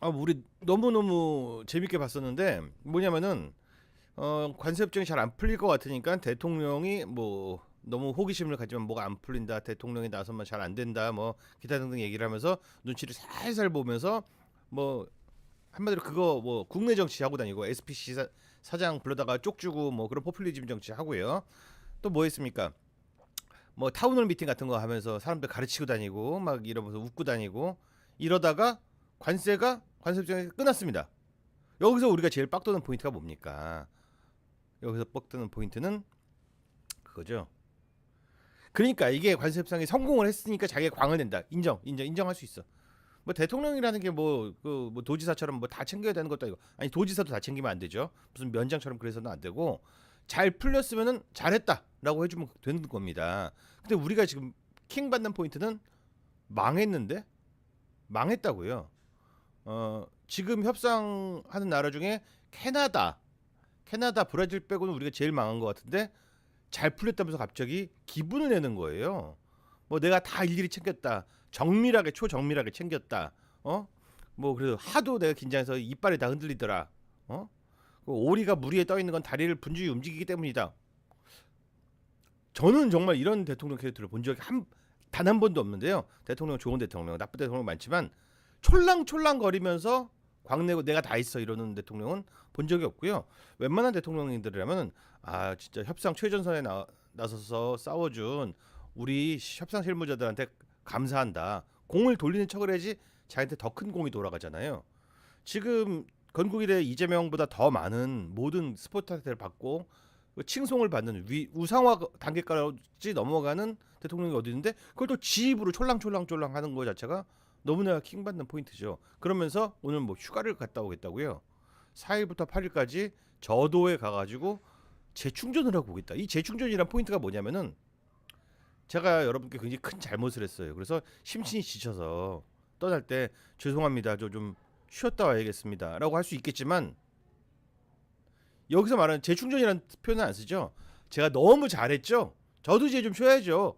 아, 우리 너무 너무 재밌게 봤었는데 뭐냐면은 어, 관세 협정이 잘 안 풀릴 것 같으니까 대통령이 뭐 너무 호기심을 가지면 뭐가 안 풀린다, 대통령이 나서면 잘 안 된다, 뭐 기타 등등 얘기를 하면서 눈치를 살살 보면서 뭐 한마디로 그거 뭐 국내 정치 하고 다니고 SPC 사, 사장 불러다가 쪽 주고 뭐 그런 포퓰리즘 정치 하고요. 또 뭐 했습니까? 뭐 타운홀 미팅 같은 거 하면서 사람들 가르치고 다니고 막 이러면서 웃고 다니고 이러다가 관세가 협정이 끝났습니다. 여기서 우리가 제일 빡도는 포인트가 뭡니까? 여기서 빡도는 포인트는 그거죠. 그러니까 이게 관세 협상이 성공을 했으니까 자기가 광을 낸다. 인정, 인정, 인정할 수 있어. 뭐 대통령이라는 게 뭐 그 뭐 도지사처럼 뭐 다 챙겨야 되는 것도 아니고 아니 도지사도 다 챙기면 안 되죠. 무슨 면장처럼 그래서는 안 되고 잘 풀렸으면은 잘했다라고 해주면 되는 겁니다. 근데 우리가 지금 킹 받는 포인트는 망했는데 망했다고요. 어 지금 협상하는 나라 중에 캐나다, 캐나다, 브라질 빼고는 우리가 제일 망한 것 같은데 잘 풀렸다면서 갑자기 기분을 내는 거예요. 뭐 내가 다 일일이 챙겼다. 정밀하게 초정밀하게 챙겼다. 어? 뭐 그래도 하도 내가 긴장해서 이빨이 다 흔들리더라. 어? 그 오리가 물 위에 떠 있는 건 다리를 분주히 움직이기 때문이다. 저는 정말 이런 대통령 캐릭터를 본 적이 한 단 한 번도 없는데요. 대통령 좋은 대통령, 나쁜 대통령 많지만 촐랑촐랑 거리면서 광내고 내가 다 있어 이러는 대통령은 본 적이 없고요. 웬만한 대통령님들이라면 아 진짜 협상 최전선에 나, 나서서 싸워준 우리 협상 실무자들한테 감사한다. 공을 돌리는 척을 해야지 자기한테 더 큰 공이 돌아가잖아요. 지금 건국일에 이재명보다 더 많은 모든 스포트라이트를 받고 그 칭송을 받는 위, 우상화 단계까지 넘어가는 대통령이 어디 있는데 그걸 또 지입으로 촐랑촐랑촐랑 하는 거 자체가 너무나 킹받는 포인트죠. 그러면서 오늘 뭐 휴가를 갔다 오겠다고요. 4일부터 8일까지 저도에 가가지고 재충전을 하고 오겠다. 이 재충전이란 포인트가 뭐냐면은 제가 여러분께 굉장히 큰 잘못을 했어요. 그래서 심신이 지쳐서 떠날 때 죄송합니다. 저 좀 쉬었다 와야겠습니다. 라고 할 수 있겠지만 여기서 말하는 재충전이라는 표현은 안 쓰죠. 제가 너무 잘했죠. 저도 이제 좀 쉬어야죠.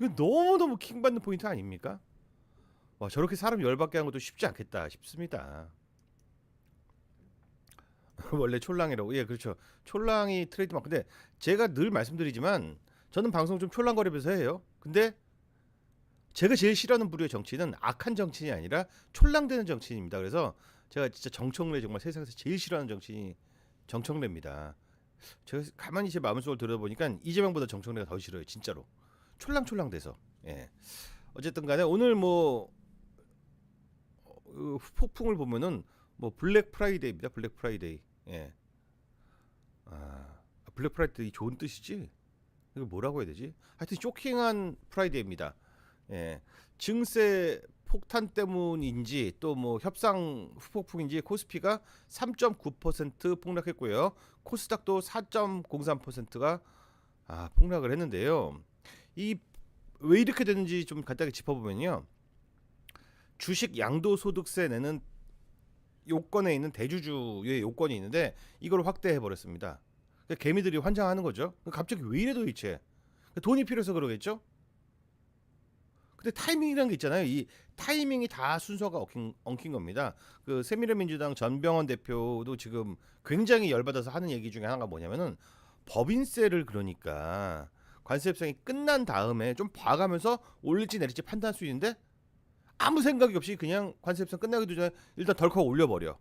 이거 너무 너무 킹받는 포인트 아닙니까? 와 저렇게 사람 열받게 하는 것도 쉽지 않겠다 싶습니다. 원래 촐랑이라고 예 그렇죠. 촐랑이 트레이드마크. 근데 제가 늘 말씀드리지만 저는 방송 좀 촐랑거리면서 해요. 근데 제가 제일 싫어하는 부류의 정치는 악한 정치인이 아니라 촐랑대는 정치인입니다. 그래서 제가 진짜 정청래 정말 세상에서 제일 싫어하는 정치인이 정청래입니다. 제가 가만히 제 마음속을 들여다보니까 이재명보다 정청래가 더 싫어요. 진짜로. 촐랑촐랑돼서. 예. 어쨌든 간에 오늘 뭐 어, 폭풍을 보면은 뭐 블랙 프라이데이입니다. 블랙 프라이데이. 예. 아, 블랙 프라이데이 좋은 뜻이지? 이거 뭐라고 해야 되지? 하여튼 쇼킹한 프라이데이입니다. 예. 증세 폭탄 때문인지 또 뭐 협상 후폭풍인지 코스피가 3.9% 폭락했고요. 코스닥도 4.03%가 아, 폭락을 했는데요. 이 왜 이렇게 되는지 좀 간단하게 짚어보면요. 주식 양도소득세 내는 요건에 있는 대주주의 요건이 있는데 이걸 확대해 버렸습니다. 그러니까 개미들이 환장하는 거죠. 갑자기 왜 이래 도대체? 돈이 필요해서 그러겠죠? 근데 타이밍이라는 게 있잖아요. 이 타이밍이 다 순서가 엉킨, 엉킨 겁니다. 그 새미래민주당 전병헌 대표도 지금 굉장히 열받아서 하는 얘기 중에 하나가 뭐냐면은 법인세를 그러니까 관세 협상이 끝난 다음에 좀 봐가면서 올릴지 내릴지 판단할 수 있는데 아무 생각이 없이 그냥 관세 협상 끝나기도 전에 일단 덜컥 올려버려.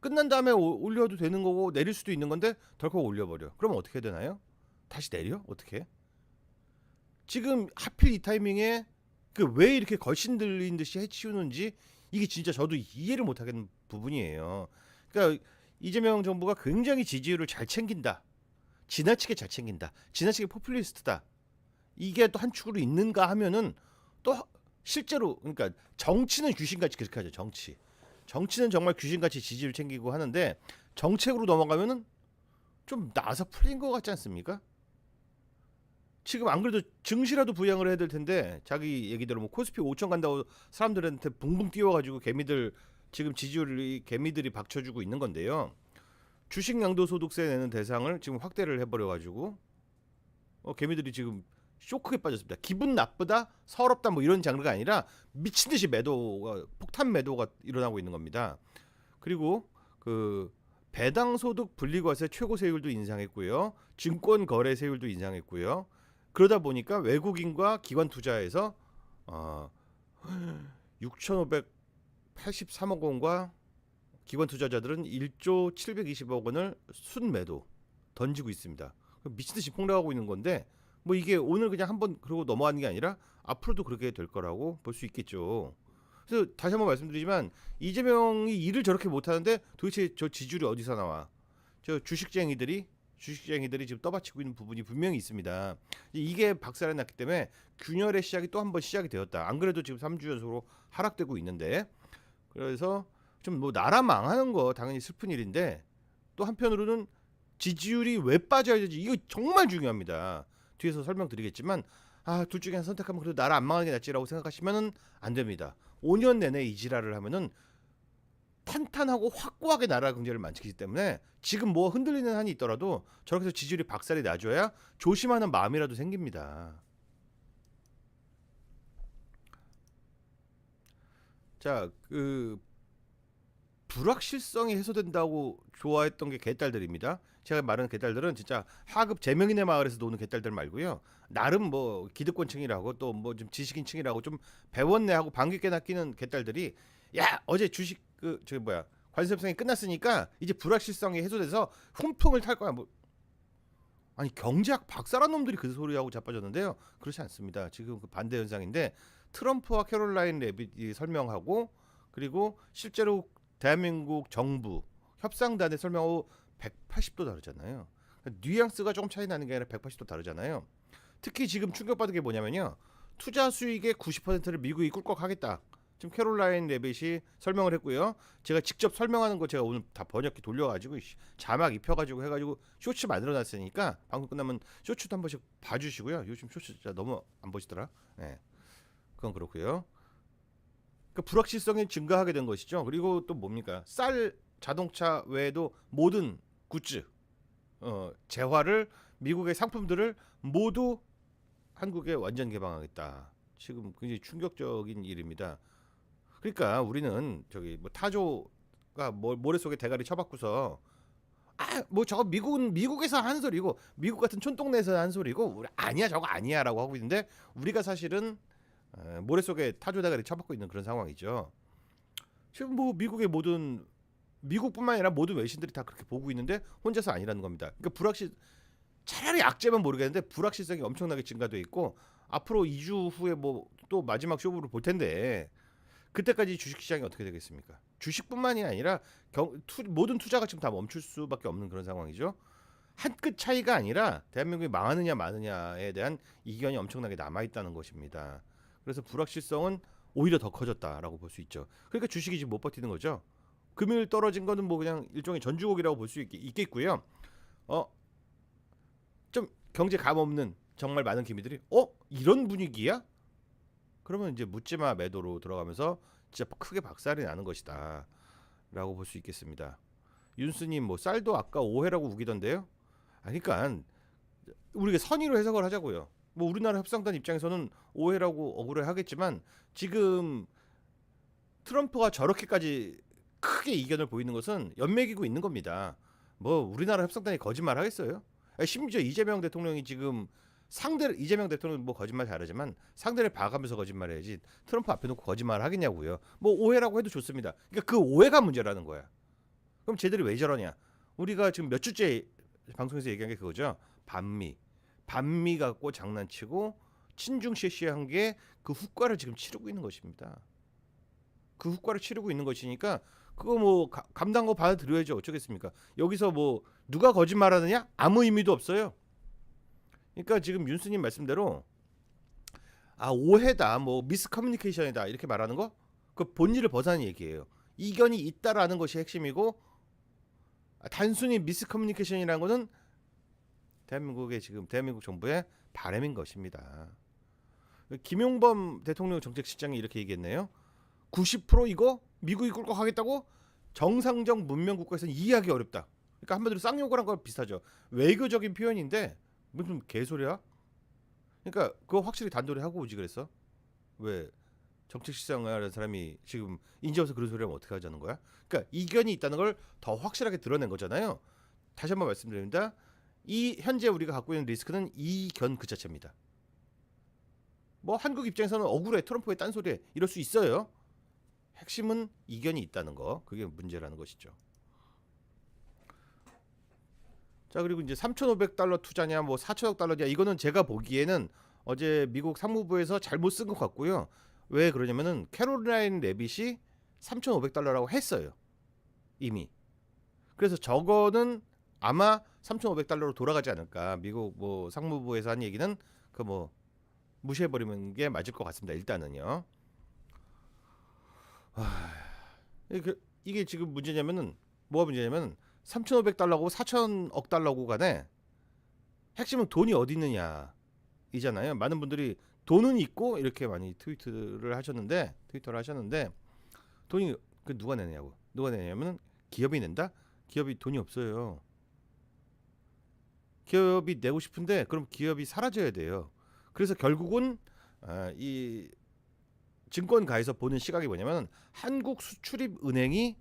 끝난 다음에 오- 올려도 되는 거고 내릴 수도 있는 건데 덜컥 올려버려. 그러면 어떻게 되나요? 다시 내려? 어떻게? 지금 하필 이 타이밍에 그 왜 이렇게 걸신 들린 듯이 해치우는지 이게 진짜 저도 이해를 못하겠는 부분이에요. 그러니까 이재명 정부가 굉장히 지지율을 잘 챙긴다. 지나치게 잘 챙긴다. 지나치게 포퓰리스트다. 이게 또 한 축으로 있는가 하면은 또 실제로 그러니까 정치는 귀신같이 그렇게 하죠. 정치. 정치는 정말 귀신같이 지지를 챙기고 하는데 정책으로 넘어가면은 좀 나서 풀린 것 같지 않습니까? 지금 안 그래도 증시라도 부양을 해야 될 텐데 자기 얘기대로 뭐 코스피 5천 간다고 사람들한테 붕붕 뛰어가지고 개미들 지금 지지율이 개미들이 박쳐주고 있는 건데요. 주식 양도소득세 내는 대상을 지금 확대를 해버려가지고 어, 개미들이 지금 쇼크에 빠졌습니다. 기분 나쁘다, 서럽다 뭐 이런 장르가 아니라 미친 듯이 매도가 폭탄 매도가 일어나고 있는 겁니다. 그리고 그 배당 소득 분리과세 최고 세율도 인상했고요. 증권 거래 세율도 인상했고요. 그러다 보니까 외국인과 기관 투자에서 어 6,583억 원과 기관 투자자들은 1조 720억 원을 순매도 던지고 있습니다. 미친 듯이 폭락하고 있는 건데 뭐 이게 오늘 그냥 한번 그러고 넘어가는 게 아니라 앞으로도 그렇게 될 거라고 볼 수 있겠죠. 그래서 다시 한번 말씀드리지만 이재명이 일을 저렇게 못하는데 도대체 저 지지율이 어디서 나와? 저 주식쟁이들이 주식쟁이들이 지금 떠받치고 있는 부분이 분명히 있습니다. 이게 박살이 났기 때문에 균열의 시작이 또 한 번 시작이 되었다. 안 그래도 지금 3주 연속으로 하락되고 있는데 그래서 좀 뭐 나라 망하는 거 당연히 슬픈 일인데 또 한편으로는 지지율이 왜 빠져야 되지? 이거 정말 중요합니다. 뒤에서 설명드리겠지만 아, 둘 중에 하나 선택하면 그래도 나라 안 망하는 게 낫지라고 생각하시면은 안 됩니다. 5년 내내 이 지랄을 하면은 탄탄하고 확고하게 나라 경제를 만지기 때문에 지금 뭐 흔들리는 한이 있더라도 저렇게 해서 지지율이 박살이 나줘야 조심하는 마음이라도 생깁니다. 자, 그 불확실성이 해소된다고 좋아했던 게 개딸들입니다. 제가 말하는 개딸들은 진짜 하급 제명인의 마을에서 노는 개딸들 말고요. 나름 뭐 기득권층이라고 또 뭐 좀 지식인층이라고 좀 배웠네 하고 방귀 깨 낚이는 개딸들이 야 어제 주식 그 저기 뭐야 관세성이 끝났으니까 이제 불확실성이 해소돼서 훈풍을 탈 거야 뭐 아니 경제학 박사란 놈들이 그 소리하고 자빠졌는데요. 그렇지 않습니다. 지금 그 반대 현상인데 트럼프와 캐롤라인 레빗이 설명하고 그리고 실제로 대한민국 정부 협상단에 설명하고 180도 다르잖아요. 그러니까 뉘앙스가 조금 차이 나는 게 아니라 180도 다르잖아요. 특히 지금 충격받은 게 뭐냐면요. 투자 수익의 90%를 미국이 꿀꺽하겠다. 지금 캐롤라인 레빗이 설명을 했고요. 제가 직접 설명하는 거 제가 오늘 다 번역기 돌려가지고 씨, 자막 입혀가지고 해가지고 쇼츠 만들어놨으니까 방송 끝나면 쇼츠도 한 번씩 봐주시고요. 요즘 쇼츠 진짜 너무 안 보시더라. 네, 그건 그렇고요. 그 불확실성이 증가하게 된 것이죠. 그리고 또 뭡니까? 쌀 자동차 외에도 모든 굿즈, 어, 재화를 미국의 상품들을 모두 한국에 완전 개방하겠다. 지금 굉장히 충격적인 일입니다. 그러니까 우리는 저기 뭐 타조가 뭐 모래 속에 대가리 쳐박고서 아 뭐 저거 미국은 미국에서 한 소리고 미국 같은 촌동네에서 한 소리고 우리 아니야 저거 아니야라고 하고 있는데 우리가 사실은 에, 모래 속에 타조 대가리 쳐박고 있는 그런 상황이죠. 지금 뭐 미국의 모든 미국뿐만 아니라 모든 외신들이 다 그렇게 보고 있는데 혼자서 아니라는 겁니다. 그러니까 불확실 차라리 악재면 모르겠는데 불확실성이 엄청나게 증가돼 있고 앞으로 2주 후에 뭐 또 마지막 쇼부를 볼 텐데 그때까지 주식 시장이 어떻게 되겠습니까? 주식뿐만이 아니라 경, 투, 모든 투자가 지금 다 멈출 수밖에 없는 그런 상황이죠. 한 끗 차이가 아니라 대한민국이 망하느냐 마느냐에 대한 이견이 엄청나게 남아 있다는 것입니다. 그래서 불확실성은 오히려 더 커졌다라고 볼 수 있죠. 그러니까 주식이 지금 못 버티는 거죠. 금일 떨어진 거는 뭐 그냥 일종의 전주곡이라고 볼 수 있겠고요. 어, 좀 경제 감 없는 정말 많은 기미들이 어 이런 분위기야? 그러면 이제 묻지마 매도로 들어가면서 진짜 크게 박살이 나는 것이다라고 볼 수 있겠습니다. 윤스님 뭐 쌀도 아까 오해라고 우기던데요. 아 그러니까 우리가 선의로 해석을 하자고요. 뭐 우리나라 협상단 입장에서는 오해라고 억울해 하겠지만 지금 트럼프가 저렇게까지 크게 이견을 보이는 것은 연맥이고 있는 겁니다. 뭐 우리나라 협상단이 거짓말 하겠어요? 심지어 이재명 대통령이 지금 상대 를 이재명 대통령 뭐 거짓말 잘하지만 상대를 봐가면서 거짓말해야지 트럼프 앞에 놓고 거짓말 하겠냐고요. 뭐 오해라고 해도 좋습니다. 그러니까 그 오해가 문제라는 거야. 그럼 쟤들이 왜 저러냐? 우리가 지금 몇 주째 방송에서 얘기한 게 그거죠. 반미, 반미 갖고 장난치고 친중 시시한 게 그 후과를 지금 치르고 있는 것입니다. 그 후과를 치르고 있는 것이니까 그거 뭐 가- 감당하고 받아들여야죠. 어쩌겠습니까? 여기서 뭐 누가 거짓말하느냐? 아무 의미도 없어요. 그러니까 지금 윤수님 말씀대로 아 오해다 뭐 미스커뮤니케이션이다 이렇게 말하는 거 그 본질을 벗어난 얘기예요. 이견이 있다라는 것이 핵심이고 아, 단순히 미스커뮤니케이션이라는 거는 대한민국의 지금 대한민국 정부의 바람인 것입니다. 김용범 대통령 정책실장이 이렇게 얘기했네요. 90% 이거 미국이 꿀꺽하겠다고 정상적 문명 국가에서는 이해하기 어렵다. 그러니까 한마디로 쌍욕을 한거 비슷하죠. 외교적인 표현인데 무슨 개소리야? 그러니까 그거 확실히 단도리 하고 오지 그랬어. 왜 정책 시장하는 사람이 지금 인지어서 그런 소리 하면 어떻게 하자는 거야? 그러니까 이견이 있다는 걸 더 확실하게 드러낸 거잖아요. 다시 한번 말씀드립니다. 이 현재 우리가 갖고 있는 리스크는 이견 그 자체입니다. 뭐 한국 입장에서는 억울해 트럼프의 딴소리에 이럴 수 있어요. 핵심은 이견이 있다는 거 그게 문제라는 것이죠. 자 그리고 이제 3,500달러 투자냐 뭐 4천억 달러냐 이거는 제가 보기에는 어제 미국 상무부에서 잘못 쓴 것 같고요. 왜 그러냐면은 캐롤라인 레빗이 3,500달러라고 했어요. 이미. 그래서 저거는 아마 3,500달러로 돌아가지 않을까. 미국 뭐 상무부에서 한 얘기는 그 뭐 무시해 버리는 게 맞을 것 같습니다. 일단은요. 아, 이게, 이게 지금 문제냐면은 뭐가 문제냐면 3,500 달러고 4천억 달러고 간에 핵심은 돈이 어디 있느냐 이잖아요. 많은 분들이 돈은 있고 이렇게 많이 트위트를 하셨는데 트위터를 하셨는데 돈이 그 누가 내냐고 누가 내냐면은 기업이 낸다. 기업이 돈이 없어요. 기업이 내고 싶은데 그럼 기업이 사라져야 돼요. 그래서 결국은 아, 이 증권가에서 보는 시각이 뭐냐면 한국 수출입 은행이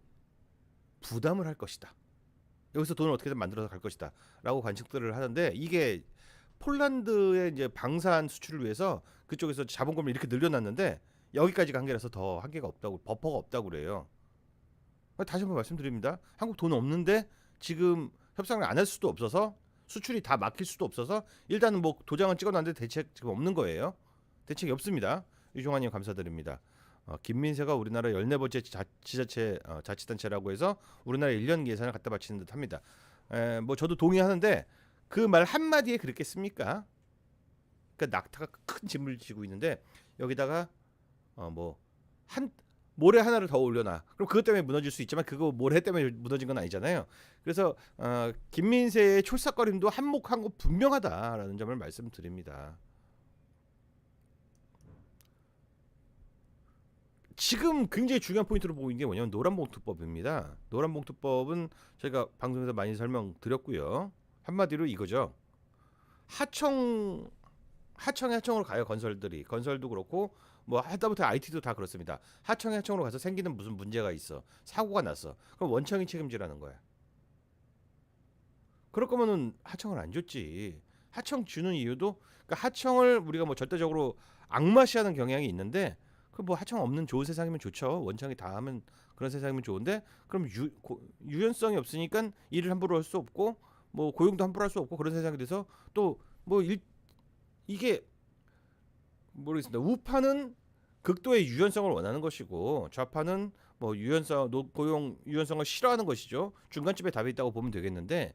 부담을 할 것이다. 여기서 돈을 어떻게든 만들어서 갈 것이다라고 관측들을 하는데 이게 폴란드의 이제 방산 수출을 위해서 그쪽에서 자본금을 이렇게 늘려놨는데 여기까지가 한계라서 더 한계가 없다고 버퍼가 없다고 그래요. 다시 한번 말씀드립니다. 한국 돈 없는데 지금 협상을 안 할 수도 없어서 수출이 다 막힐 수도 없어서 일단은 뭐 도장은 찍어놨는데 대책 지금 없는 거예요. 대책이 없습니다. 유종환님 감사드립니다. 어, 김민세가 우리나라 14번째 자, 지자체 어, 자치단체라고 해서 우리나라 1년 예산을 갖다 바치는 듯 합니다. 에, 뭐 저도 동의하는데 그 말 한마디에 그랬겠습니까? 그러니까 낙타가 큰 짐을 지고 있는데 여기다가 어, 뭐한 모래 하나를 더 올려놔. 그럼 그것 때문에 무너질 수 있지만 그거 모래 때문에 무너진 건 아니잖아요. 그래서 어, 김민세의 촐싹거림도 한몫한 거 분명하다라는 점을 말씀드립니다. 지금 굉장히 중요한 포인트로 보고 있는 게 뭐냐면 노란봉투법입니다. 노란봉투법은 저희가 방송에서 많이 설명드렸고요. 한마디로 이거죠. 하청 하청에 하청으로 가요 건설들이 건설도 그렇고 뭐 하다못해 IT도 다 그렇습니다. 하청에 하청으로 가서 생기는 무슨 문제가 있어 사고가 났어 그럼 원청이 책임지라는 거야. 그럴 거면은 하청을 안 줬지. 하청 주는 이유도 그러니까 하청을 우리가 뭐 절대적으로 악마시하는 경향이 있는데 그뭐 하청 없는 좋은 세상이면 좋죠. 원청이 다 하면 그런 세상이면 좋은데 그럼 유, 고, 유연성이 없으니까 일을 함부로 할 수 없고 뭐 고용도 함부로 할 수 없고 그런 세상이 돼서 또뭐 이게 모르겠습니다. 우파는 극도의 유연성을 원하는 것이고 좌파는 뭐 유연성 노, 고용 유연성을 싫어하는 것이죠. 중간쯤에 답이 있다고 보면 되겠는데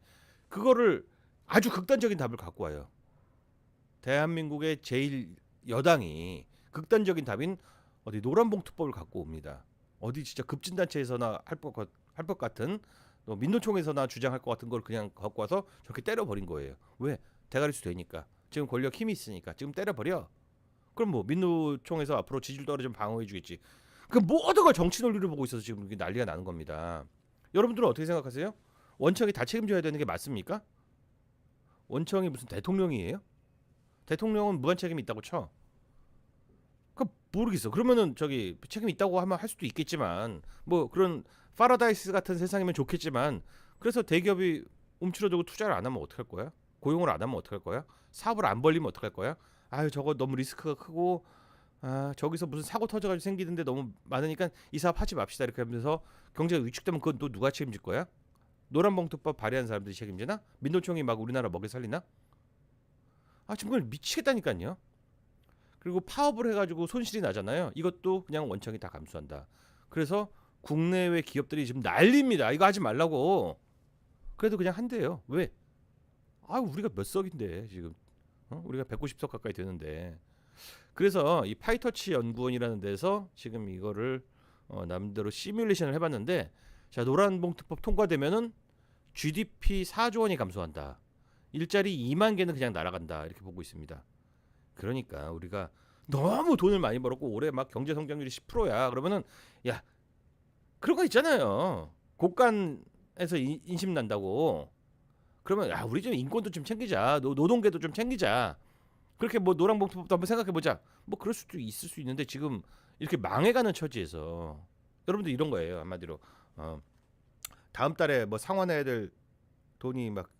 그거를 아주 극단적인 답을 갖고 와요. 대한민국의 제일 여당이 극단적인 답인 어디 노란 봉투법을 갖고 옵니다. 어디 진짜 급진단체에서나 할것 할 것 같은 또 민노총에서나 주장할 것 같은 걸 그냥 갖고 와서 저렇게 때려버린 거예요. 왜? 대가리수 되니까. 지금 권력 힘이 있으니까 지금 때려버려. 그럼 뭐 민노총에서 앞으로 지지율 떨어지면 방어해 주겠지. 그 모든 걸 정치 논리를 보고 있어서 지금 난리가 나는 겁니다. 여러분들은 어떻게 생각하세요? 원청이 다 책임져야 되는 게 맞습니까? 원청이 무슨 대통령이에요? 대통령은 무한 책임이 있다고 쳐. 그 모르겠어. 그러면은 저기 책임 있다고 하면 할 수도 있겠지만 뭐 그런 파라다이스 같은 세상이면 좋겠지만 그래서 대기업이 움츠러들고 투자를 안 하면 어떡할 거야? 고용을 안 하면 어떡할 거야? 사업을 안 벌리면 어떡할 거야? 아유 저거 너무 리스크가 크고 아 저기서 무슨 사고 터져가지고 생기는데 너무 많으니까 이 사업 하지 맙시다 이렇게 하면서 경제가 위축되면 그건 또 누가 책임질 거야? 노란봉투법 발의한 사람들이 책임지나? 민노총이 막 우리나라 먹여 살리나? 아 정말 미치겠다니까요. 그리고 파업을 해가지고 손실이 나잖아요. 이것도 그냥 원청이 다 감수한다. 그래서 국내외 기업들이 지금 난립니다. 이거 하지 말라고. 그래도 그냥 한대요. 왜? 아 우리가 몇 석인데 지금 어? 우리가 190석 가까이 되는데 그래서 이 파이터치 연구원이라는 데서 지금 이거를 어, 남대로 시뮬레이션을 해봤는데 자 노란봉투법 통과되면은 GDP 4조 원이 감소한다. 일자리 2만 개는 그냥 날아간다 이렇게 보고 있습니다. 그러니까 우리가 너무 돈을 많이 벌었고 올해 막 경제 성장률이 10%야. 그러면은 야 그런 거 있잖아요. 곳간에서 인- 인심 난다고. 그러면 야 우리 좀 인권도 좀 챙기자. 노, 노동계도 좀 챙기자. 그렇게 뭐 노란봉투법도 한번 생각해 보자. 뭐 그럴 수도 있을 수 있는데 지금 이렇게 망해가는 처지에서 여러분들 이런 거예요 한마디로 어, 다음 달에 뭐 상환해야 될 돈이 막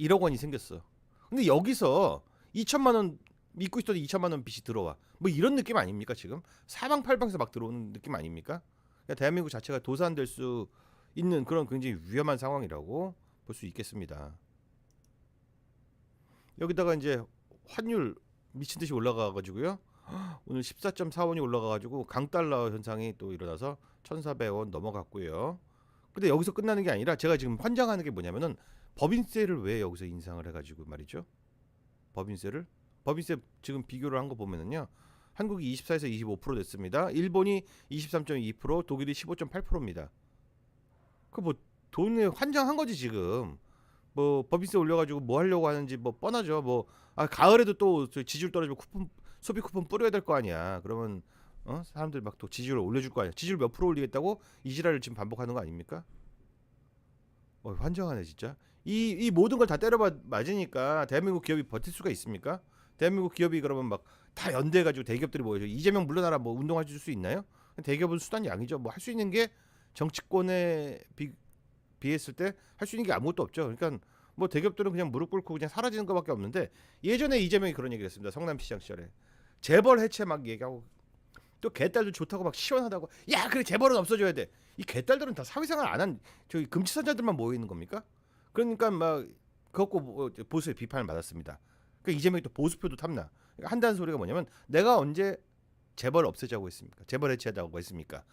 1억 원이 생겼어. 근데 여기서 2천만 원 믿고 있던 2천만 원 빚이 들어와. 뭐 이런 느낌 아닙니까 지금? 사방팔방에서 막 들어오는 느낌 아닙니까? 그러니까 대한민국 자체가 도산될 수 있는 그런 굉장히 위험한 상황이라고 볼 수 있겠습니다. 여기다가 이제 환율 미친 듯이 올라가 가지고요. 오늘 14.4원이 올라가 가지고 강달러 현상이 또 일어나서 1,400원 넘어갔고요. 근데 여기서 끝나는 게 아니라 제가 지금 환장하는 게 뭐냐면은 법인세를 왜 여기서 인상을 해 가지고 말이죠. 법인세를 법인세 지금 비교를 한 거 보면은요. 한국이 24에서 25% 됐습니다. 일본이 23.2%, 독일이 15.8%입니다. 그 뭐 돈에 환장한 거지 지금. 뭐 법인세 올려가지고 뭐 하려고 하는지 뭐 뻔하죠. 뭐 아, 가을에도 또저 지지율 떨어지고 쿠폰 소비 쿠폰 뿌려야 될 거 아니야. 그러면 어 사람들 막 또 지지율을 올려줄 거 아니야. 지지율 몇 프로 올리겠다고 이 지랄을 지금 반복하는 거 아닙니까? 어, 환장하네 진짜. 이 이 모든 걸 다 때려 맞으니까 대한민국 기업이 버틸 수가 있습니까? 대한민국 기업이 그러면 막 다 연대해가지고 대기업들이 뭐죠? 이재명 물러나라 뭐 운동할 수 있나요? 대기업은 수단 양이죠. 뭐 할 수 있는 게 정치권에 비, 비했을 때 할 수 있는 게 아무것도 없죠. 그러니까 뭐 대기업들은 그냥 무릎 꿇고 그냥 사라지는 것밖에 없는데 예전에 이재명이 그런 얘기를 했습니다. 성남시장 시절에 재벌 해체 막 얘기하고 또 개딸들 좋다고 막 시원하다고 야 그래 재벌은 없어져야 돼. 이 개딸들은 다 사회생활 안 한 저기 금치산자들만 모여 있는 겁니까? 그러니까 막 그것고 뭐 보수의 비판을 받았습니다. 그러니까 이재명이 또 보수표도 탐나. 그러니까 한다는 소리가 뭐냐면 내가 언제 재벌 없애자고 했습니까? 재벌 해체하자고 했습니까?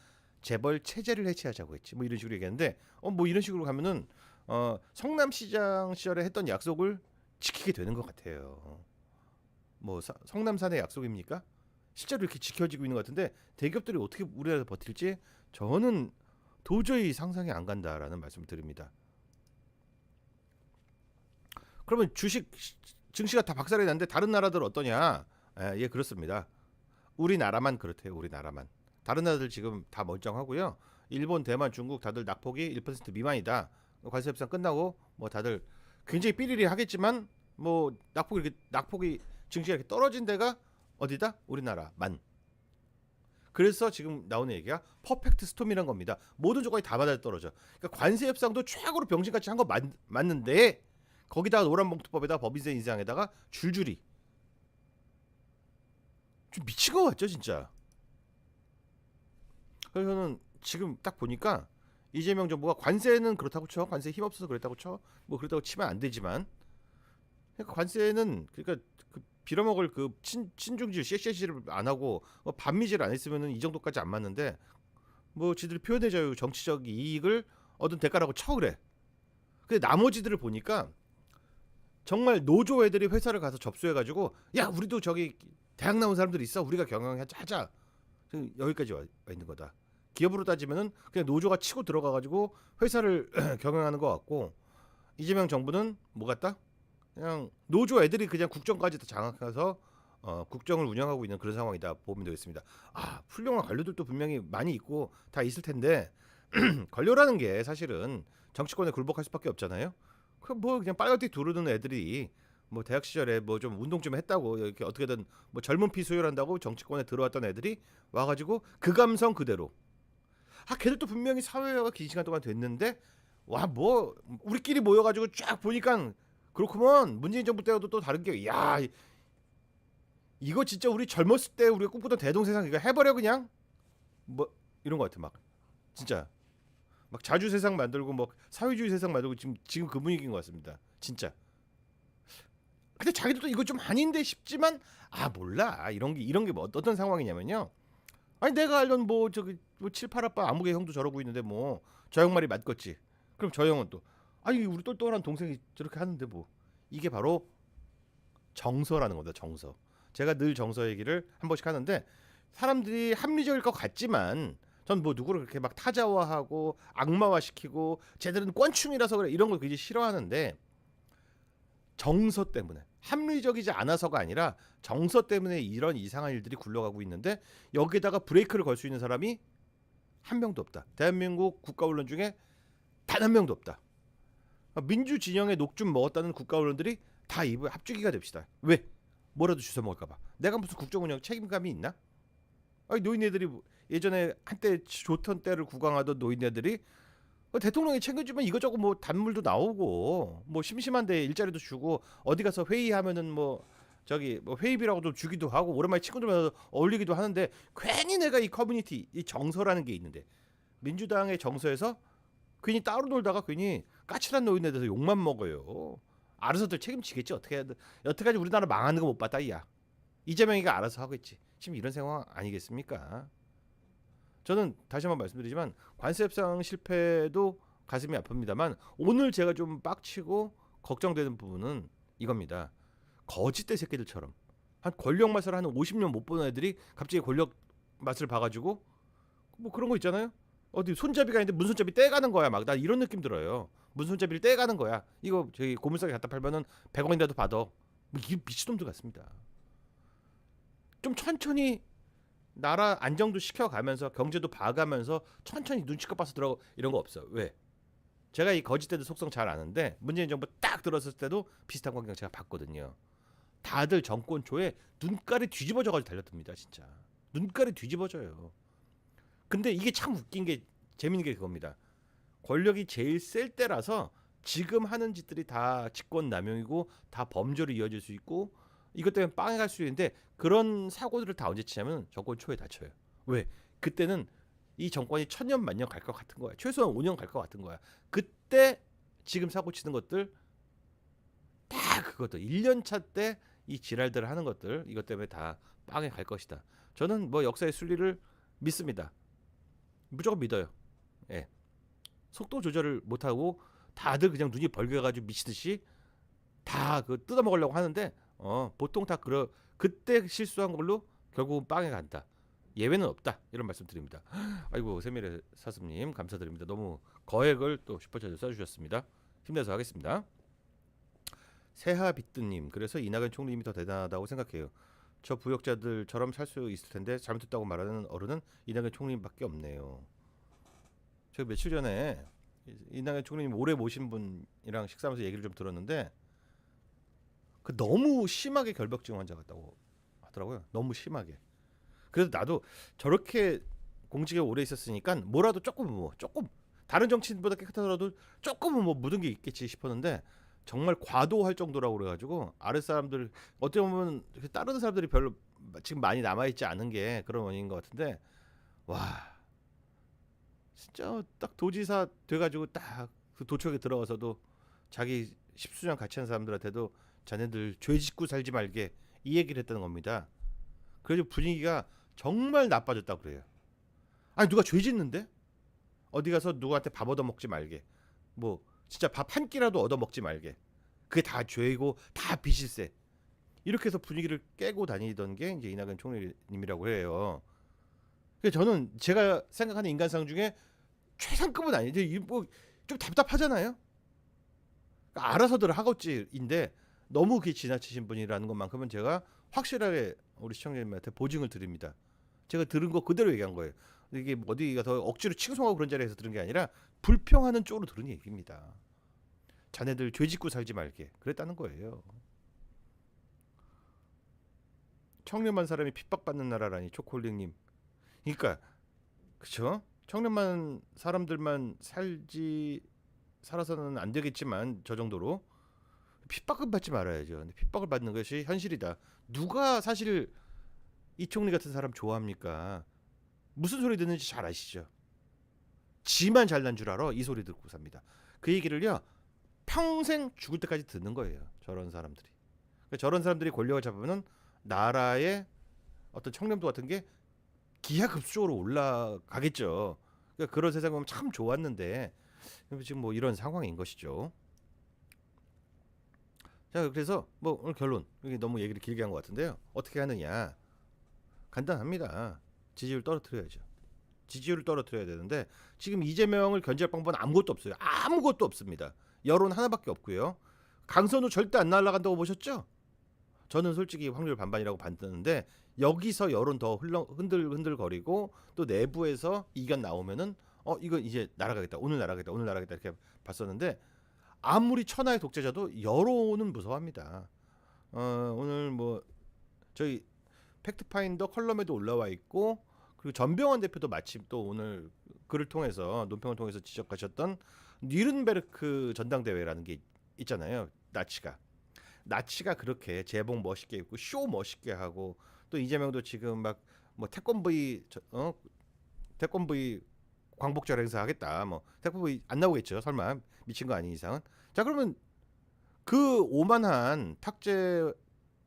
재벌 체제를 해체하자고 했지. 뭐 이런 식으로 얘기하는데 어 뭐 이런 식으로 가면은 어 성남시장 시절에 했던 약속을 지키게 되는 것 같아요. 뭐 사, 성남산의 약속입니까? 실제로 이렇게 지켜지고 있는 것 같은데 대기업들이 어떻게 우리나라에서 버틸지 저는 도저히 상상이 안 간다라는 말씀을 드립니다. 그러면 주식 시- 증시가 다 박살이 났는데 다른 나라들 어떠냐? 예, 예 그렇습니다. 우리나라만 그렇대요. 우리나라만. 다른 나라들 지금 다 멀쩡하고요. 일본, 대만, 중국 다들 낙폭이 1% 미만이다. 관세 협상 끝나고 뭐 다들 굉장히 삐리리 하겠지만 뭐 낙폭이 이렇게 낙폭이 증시가 이렇게 떨어진 데가 어디다? 우리나라만. 그래서 지금 나오는 얘기가 퍼펙트 스톰이란 겁니다. 모든 조건이 다 맞아 떨어져. 그러니까 관세 협상도 최악으로 병신같이 한 거 맞는데 거기다가 노란봉투법에다 법인세 인상에다가 줄줄이 좀 미친 것 같죠 진짜. 그래서 저는 지금 딱 보니까 이재명 정부가 관세는 그렇다고 쳐 관세 힘 없어서 그랬다고 쳐뭐 그렇다고 치면 안 되지만 그러니까 관세는 그러니까 그 빌어먹을 그 친, 친중질 CCC를 안 하고 뭐 반미질 안 했으면은 이 정도까지 안 맞는데 뭐 지들 표현의 자유 정치적 이익을 얻은 대가라고 쳐 그래. 근데 나머지들을 보니까 정말 노조 애들이 회사를 가서 접수해가지고 야 우리도 저기 대학 나온 사람들 있어 우리가 경영하자 지금 여기까지 와, 와 있는 거다. 기업으로 따지면은 그냥 노조가 치고 들어가가지고 회사를 경영하는 것 같고 이재명 정부는 뭐 같다? 그냥 노조 애들이 그냥 국정까지 다 장악해서 어, 국정을 운영하고 있는 그런 상황이다 보면 되겠습니다. 아 훌륭한 관료들도 분명히 많이 있고 다 있을 텐데 관료라는 게 사실은 정치권에 굴복할 수밖에 없잖아요. 그럼 뭐 그냥 빨간띠 두르는 애들이 뭐 대학 시절에 뭐 좀 운동 좀 했다고 이렇게 어떻게든 뭐 젊은 피 소유한다고 정치권에 들어왔던 애들이 와가지고 그 감성 그대로. 아 걔들도 분명히 사회화가 긴 시간 동안 됐는데 와 뭐 우리끼리 모여가지고 쫙 보니까 그렇구먼. 문재인 정부 때와도 또 다른 게 야 이거 진짜 우리 젊었을 때 우리가 꿈꾸던 대동 세상 이거 해버려 그냥? 뭐 이런 거 같아 막. 진짜 막 자주 세상 만들고 뭐 사회주의 세상 만들고 지금 지금 그 분위기인 것 같습니다. 진짜. 근데 자기들도 이거 좀 아닌데 싶지만 아 몰라. 이런 게 이런 게 뭐 어떤 상황이냐면요. 아니 내가 알던 뭐 저기 뭐 7, 8아빠 아무개 형도 저러고 있는데 뭐 저 형 말이 맞겠지. 그럼 저 형은 또 아니 우리 똘똘한 동생이 저렇게 하는데 뭐. 이게 바로 정서라는 겁니다 정서. 제가 늘 정서 얘기를 한 번씩 하는데 사람들이 합리적일 것 같지만 전 뭐 누구를 그렇게 막 타자화하고 악마화시키고 쟤들은 꼰충이라서 그래 이런 걸 굉장히 싫어하는데 정서 때문에 합리적이지 않아서가 아니라 정서 때문에 이런 이상한 일들이 굴러가고 있는데 여기다가 브레이크를 걸 수 있는 사람이 한 명도 없다. 대한민국 국가 언론 중에 단 한 명도 없다. 민주 진영의 녹좀 먹었다는 국가 언론들이 다 입을 합주기가 됩시다. 왜? 뭐라도 주워 먹을까봐. 내가 무슨 국정 운영 책임감이 있나? 아니 노인네들이 뭐- 예전에 한때 좋던 때를 구강하던 노인네들이 어, 대통령이 챙겨주면 이것저것 뭐 단물도 나오고 뭐 심심한데 일자리도 주고 어디 가서 회의하면은 뭐 저기 뭐 회의비라고 좀 주기도 하고 오랜만에 친구들과 어울리기도 하는데 괜히 내가 이 커뮤니티 이 정서라는 게 있는데 민주당의 정서에서 괜히 따로 놀다가 괜히 까칠한 노인에 대해서 욕만 먹어요. 알아서들 책임지겠지 어떻게 해야 돼. 여태까지 우리나라 망하는 거 못 봤다 이야. 이재명이가 알아서 하겠지. 지금 이런 상황 아니겠습니까? 저는 다시 한번 말씀드리지만 관세 협상 실패도 가슴이 아픕니다만 오늘 제가 좀 빡치고 걱정되는 부분은 이겁니다. 거짓대 새끼들처럼 한 권력 맛을 한 50년 못 보는 애들이 갑자기 권력 맛을 봐가지고 뭐 그런 거 있잖아요. 어디 손잡이가 있는데 문손잡이 떼가는 거야 막 나 이런 느낌 들어요. 문손잡이를 떼가는 거야. 이거 저기 고물상에 갖다 팔면은 100원이라도 받아. 뭐 이게 미친놈들 같습니다. 좀 천천히 나라 안정도 시켜가면서 경제도 봐가면서 천천히 눈치껏 봐서 들어 이런 거 없어. 왜? 제가 이 거짓대들 속성 잘 아는데 문재인 정부 딱 들었을 때도 비슷한 광경 제가 봤거든요. 다들 정권 초에 눈깔이 뒤집어져가지고 달렸답니다, 진짜. 눈깔이 뒤집어져요. 근데 이게 참 웃긴 게 재밌는 게 그겁니다. 권력이 제일 셀 때라서 지금 하는 짓들이 다 직권 남용이고 다 범죄로 이어질 수 있고 이것 때문에 빵에 갈 수 있는데 그런 사고들을 다 언제 치냐면 정권 초에 다쳐요. 왜? 그때는 이 정권이 천년 만년 갈 것 같은 거야. 최소한 5년 갈 것 같은 거야. 그때 지금 사고 치는 것들 다 그것들 1년 차 때 이 지랄들을 하는 것들 이것 때문에 다 빵에 갈 것이다. 저는 뭐 역사의 순리를 믿습니다. 무조건 믿어요. 예. 속도 조절을 못 하고 다들 그냥 눈이 벌겨가지고 미치듯이 다 그 뜯어 먹으려고 하는데 어 보통 다 그러 그때 실수한 걸로 결국은 빵에 간다. 예외는 없다. 이런 말씀드립니다. 아이고 세미래 사슴님 감사드립니다. 너무 거액을 또 슈퍼챗을 써주셨습니다. 힘내서 하겠습니다. 세하비뜨님 그래서 이낙연 총리님이 더 대단하다고 생각해요. 저 부역자들처럼 살 수 있을 텐데 잘못했다고 말하는 어른은 이낙연 총리님밖에 없네요. 제가 며칠 전에 이- 이낙연 총리님 오래 모신 분이랑 식사하면서 얘기를 좀 들었는데 그 너무 심하게 결벽증 환자 같다고 하더라고요. 너무 심하게. 그래서 나도 저렇게 공직에 오래 있었으니까 뭐라도 조금 뭐 조금 다른 정치인보다 깨끗하더라도 조금은 뭐 묻은 게 있겠지 싶었는데 정말 과도할 정도라고 그래가지고 아랫 사람들 어떻게 보면 다른 사람들이 별로 지금 많이 남아 있지 않은 게 그런 원인인 것 같은데 와 진짜 딱 도지사 돼가지고 딱 그 도청에 들어가서도 자기 십수년 같이 한 사람들한테도 자네들 죄 짓고 살지 말게 이 얘기를 했다는 겁니다. 그래서 분위기가 정말 나빠졌다고 그래요. 아니 누가 죄 짓는데 어디 가서 누구한테 밥 얻어 먹지 말게. 뭐 진짜 밥 한 끼라도 얻어 먹지 말게. 그게 다 죄이고 다 비실세. 이렇게 해서 분위기를 깨고 다니던 게 이제 이낙연 총리님이라고 해요. 그래서 저는 제가 생각하는 인간상 중에 최상급은 아니죠. 뭐좀 답답하잖아요. 그러니까 알아서들 하겠지인데 너무 그게 지나치신 분이라는 것만큼은 제가 확실하게 우리 시청자님한테 보증을 드립니다. 제가 들은 거 그대로 얘기한 거예요. 이게 어디 가서 억지로 칭송하고 그런 자리에서 들은 게 아니라 불평하는 쪽으로 들은 얘기입니다. 자네들 죄 짓고 살지 말게 그랬다는 거예요. 청렴한 사람이 핍박받는 나라라니 초콜링님. 그러니까 그쵸? 청렴한 사람들만 살지 살아서는 안 되겠지만 저 정도로 핍박은 받지 말아야죠. 근데 핍박을 받는 것이 현실이다. 누가 사실 이 총리 같은 사람 좋아합니까? 무슨 소리 듣는지 잘 아시죠? 지만 잘난 줄 알아 이 소리 듣고 삽니다. 그 얘기를요 평생 죽을 때까지 듣는 거예요. 저런 사람들이. 그러니까 저런 사람들이 권력을 잡으면은 나라의 어떤 청렴도 같은 게 기하급수적으로 올라가겠죠. 그러니까 그런 세상 보면 참 좋았는데 지금 뭐 이런 상황인 것이죠. 자 그래서 뭐 오늘 결론 이게 너무 얘기를 길게 한 것 같은데요. 어떻게 하느냐 간단합니다. 지지율 떨어뜨려야죠. 지지율을 떨어뜨려야 되는데 지금 이재명을 견제할 방법은 아무것도 없어요. 아무것도 없습니다. 여론 하나밖에 없고요. 강선우 절대 안 날아간다고 보셨죠? 저는 솔직히 확률 반반이라고 봤는데 여기서 여론 더 흘러, 흔들 흔들 거리고 또 내부에서 이견 나오면은 어 이거 이제 날아가겠다 오늘 날아가겠다 오늘 날아가겠다 이렇게 봤었는데 아무리 천하의 독재자도 여론은 무서워합니다. 어 오늘 뭐 저희 팩트파인더 컬럼에도 올라와 있고 그리고 전병원 대표도 마침 또 오늘 글을 통해서 논평을 통해서 지적하셨던 니른베르크 전당대회라는 게 있잖아요. 나치가 나치가 그렇게 제복 멋있게 입고 쇼 멋있게 하고 또 이재명도 지금 막 뭐 태권브이 저- 어 태권브이 광복절 행사 하겠다. 뭐 태권브이 안 나오겠죠. 설마 미친 거 아닌 이상은. 자 그러면 그 오만한 탁재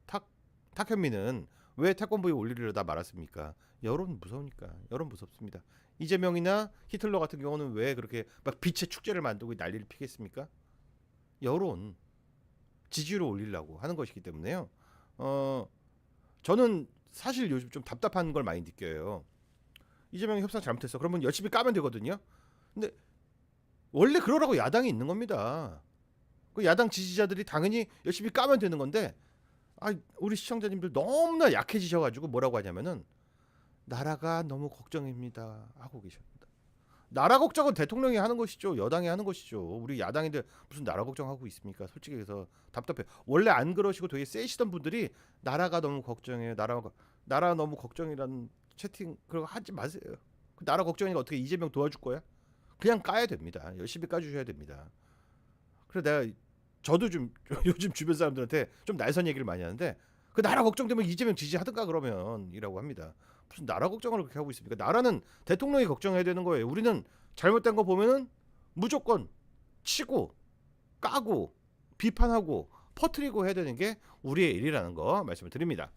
탁 탁현미는 왜 태권브이 올리려다 말았습니까? 여론 무서우니까. 여론 무섭습니다. 이재명이나 히틀러 같은 경우는 왜 그렇게 막 빛의 축제를 만들고 난리를 피겠습니까? 여론 지지율을 올리려고 하는 것이기 때문에요. 어 저는 사실 요즘 좀 답답한 걸 많이 느껴요. 이재명이 협상 잘못했어. 그러면 열심히 까면 되거든요. 근데 원래 그러라고 야당이 있는 겁니다. 그 야당 지지자들이 당연히 열심히 까면 되는 건데 아 우리 시청자님들 너무나 약해지셔가지고 뭐라고 하냐면은 나라가 너무 걱정입니다 하고 계십니다. 나라 걱정은 대통령이 하는 것이죠. 여당이 하는 것이죠. 우리 야당인들 무슨 나라 걱정하고 있습니까? 솔직히 해서 답답해. 원래 안 그러시고 되게 세시던 분들이 나라가 너무 걱정해요. 나라가 나라 너무 걱정이라는 채팅 그런 거 하지 마세요. 그 나라 걱정이니까 어떻게 이재명 도와줄 거야? 그냥 까야 됩니다. 열심히 까주셔야 됩니다. 그래 내가 저도 좀 요즘 주변 사람들한테 좀 날선 얘기를 많이 하는데 그 나라 걱정되면 이재명 지지하든가 그러면이라고 합니다. 무슨 나라 걱정을 그렇게 하고 있습니까? 나라는 대통령이 걱정해야 되는 거예요. 우리는 잘못된 거 보면은 무조건 치고 까고 비판하고 퍼트리고 해야 되는 게 우리의 일이라는 거 말씀을 드립니다.